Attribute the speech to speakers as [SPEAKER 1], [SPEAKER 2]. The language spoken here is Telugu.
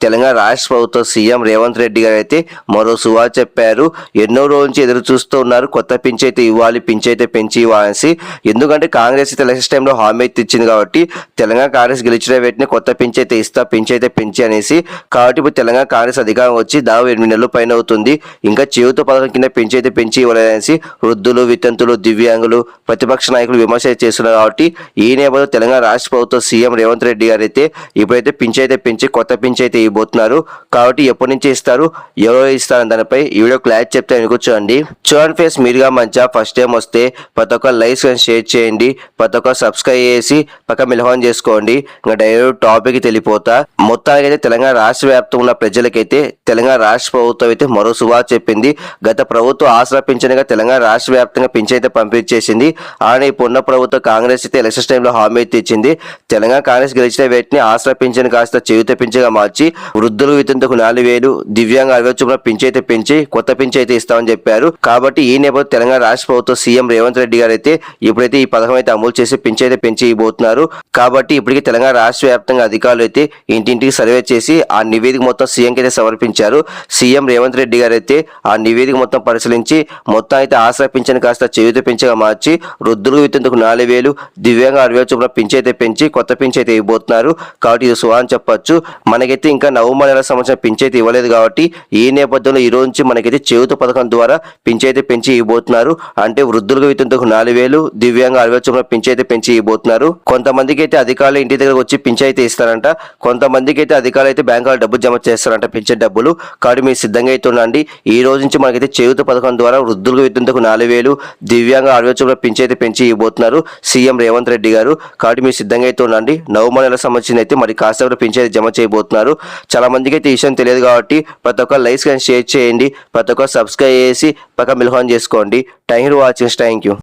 [SPEAKER 1] తెలంగాణ రాష్ట్ర ప్రభుత్వ సీఎం రేవంత్ రెడ్డి గారు అయితే మరో సువా చెప్పారు. ఎన్నో రోజుల నుంచి ఎదురు చూస్తూ ఉన్నారు. కొత్త పింఛ్ అయితే ఇవ్వాలి పింఛ్ అయితే పెంచి ఇవ్వాలని ఎందుకంటే కాంగ్రెస్ అయితే టైంలో హామీ అయితే ఇచ్చింది కాబట్టి తెలంగాణ కాంగ్రెస్ గెలిచిన వెంటనే కొత్త పింఛ్ అయితే ఇస్తా పింఛ్ అయితే పెంచి అనేసి. కాబట్టి ఇప్పుడు తెలంగాణ కాంగ్రెస్ అధికారం వచ్చి దాదాపు ఎనిమిది నెలల పైన అవుతుంది. ఇంకా చేయుత పథకం కింద పెంచి అయితే పెంచి ఇవ్వలేదనేసి వృద్ధులు వితంతులు దివ్యాంగులు ప్రతిపక్ష నాయకులు విమర్శ చేస్తున్నారు కాబట్టి ఈ నేపథ్యంలో తెలంగాణ రాష్ట్ర ప్రభుత్వ సీఎం రేవంత్ రెడ్డి గారు అయితే ఇప్పుడైతే పింఛ్ అయితే పెంచి కొత్త పింఛ్ అయితే ఇవ్వబోతున్నారు కాబట్టి ఎప్పటి నుంచి ఇస్తారు? ఎవరో ఇస్తారు దానిపై ఈ వీడియో క్లారిటీ చెప్తే కూర్చోండి. చూడండి ఫేస్ మీరుగా మంచిగా ఫస్ట్ టైం వస్తే ప్రతి ఒక్క లైక్స్ కానీ షేర్ చేయండి. ప్రతి ఒక్క సబ్స్క్రైబ్ చేసి పక్క మిలహం చేసుకోండి. ఇంకా డైరెక్ట్ టాపిక్ తెలిపోతా మొత్తానికి అయితే తెలంగాణ రాష్ట్ర వ్యాప్తంగా ఉన్న ప్రజలకైతే తెలంగాణ రాష్ట్ర ప్రభుత్వం అయితే మరో శుభా చెప్పింది. గత ప్రభుత్వం ఆసరా పింఛన్గా తెలంగాణ రాష్ట్ర వ్యాప్తంగా పింఛన్ అయితే పంపించేసింది. అలానే ఇప్పుడు ఉన్న ప్రభుత్వం కాంగ్రెస్ అయితే ఎలక్షన్ టైంలో హామీ అయితే ఇచ్చింది. తెలంగాణ కాంగ్రెస్ గెలిచిన వెంటనే ఆసరా పింఛన్ కాస్త చేయుత పింఛన్గా మార్చి వృద్ధులు వితంతకు నాలుగు వేలు దివ్యాంగ అరవై చొప్పున పెంచైతే పెంచి కొత్త పింఛ అయితే ఇస్తామని చెప్పారు. కాబట్టి ఈ నేపథ్యంలో తెలంగాణ రాష్ట్ర ప్రభుత్వం సీఎం రేవంత్ రెడ్డి గారు అయితే ఇప్పుడైతే ఈ పథకం అయితే అమలు చేసి పింఛ అయితే పెంచి ఇవ్వబోతున్నారు కాబట్టి ఇప్పటికీ తెలంగాణ రాష్ట్ర వ్యాప్తంగా అధికారులు అయితే ఇంటింటికి సర్వే చేసి ఆ నివేదిక మొత్తం సీఎంకి అయితే సమర్పించారు. సీఎం రేవంత్ రెడ్డి గారు అయితే ఆ నివేదిక మొత్తం పరిశీలించి మొత్తం అయితే ఆసరా పింఛన్ కాస్త చేయుత పెంచగా మార్చి వృద్ధులు వితంతకు నాలుగు వేలు దివ్యాంగ అరవై చొప్పున పింఛ అయితే పెంచి కొత్త పింఛ అయితే ఇవ్వబోతున్నారు. కాబట్టి ఇది సుహా చెప్పొచ్చు. మనకైతే ఇంకా నవంబర్ నెల సంవత్సరం పింఛైతే ఇవ్వలేదు కాబట్టి ఈ నేపథ్యంలో ఈ రోజు నుంచి మనకైతే చేయుత పథకం ద్వారా పింఛైతే పెంచి ఇవ్వబోతున్నారు. అంటే వృద్ధులకు వితంతకు నాలుగు వేలు దివ్యాంగ అరవై చొప్పున పెంచి ఇవ్వబోతున్నారు. కొంతమందికి అయితే అధికారులు ఇంటి దగ్గరకు వచ్చి పింఛైతే ఇస్తారంట. కొంతమందికి అయితే అధికారులు అయితే బ్యాంకులో డబ్బు జమ చేస్తారంట పింఛన్ డబ్బులు. కాబట్టి మీరు సిద్ధంగా అయితే ఉండండి. ఈ రోజు నుంచి మనకైతే చేయుత పథకం ద్వారా వృద్ధులకు వితంతకు నాలుగు వేలు దివ్యాంగ అరవై చొప్పున పింఛైతే పెంచి ఇవ్వబోతున్నారు సీఎం రేవంత్ రెడ్డి గారు. కాబట్టి మీరు సిద్ధంగా అయితే ఉండండి. నవంబర్ నెల సంబంధించిన అయితే మరి కాస్త కూడా జమ చేయబోతున్నారు. చాలా మందికి అయితే విషయం తెలియదు కాబట్టి ప్రతి ఒక్క లైక్స్ కానీ షేర్ చేయండి. ప్రతి ఒక్క సబ్స్క్రైబ్ చేసి పక్క మిల్హాన్ చేసుకోండి. Thank you watching thank you